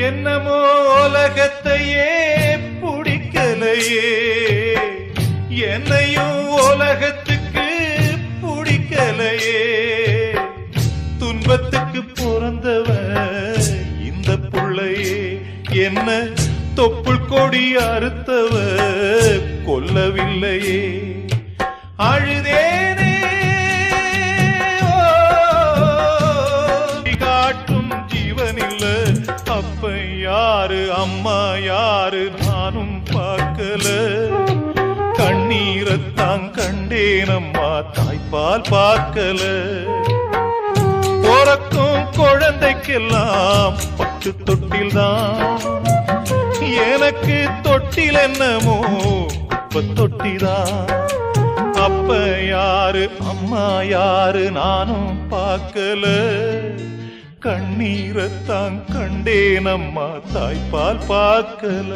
என்னமோ உலகத்தையே பிடிக்கலையே. என்னையும் உலகத்துக்கு பிடிக்கலையே. துன்பத்துக்கு பிறந்தவ இந்த புள்ளையே. என்ன தொப்புள் கொடி அறுத்தவ கொல்லவில்லையே. அழுதே யாரு அம்மா யாரு நானும் பார்க்கல. கண்ணீரத்தான் கண்டேனம்மா தாய்ப்பால் பார்க்கல. பிறக்கும் குழந்தைக்கெல்லாம் பட்டு தொட்டில்தான் எனக்கு தொட்டில் என்னமோ இப்ப தொட்டிதான் அப்ப யாரு அம்மா யாரு நானும் பார்க்கல. கண்ணீரத்தான் கண்டேனம்மா. தாய்ப்பால் பார்க்கல.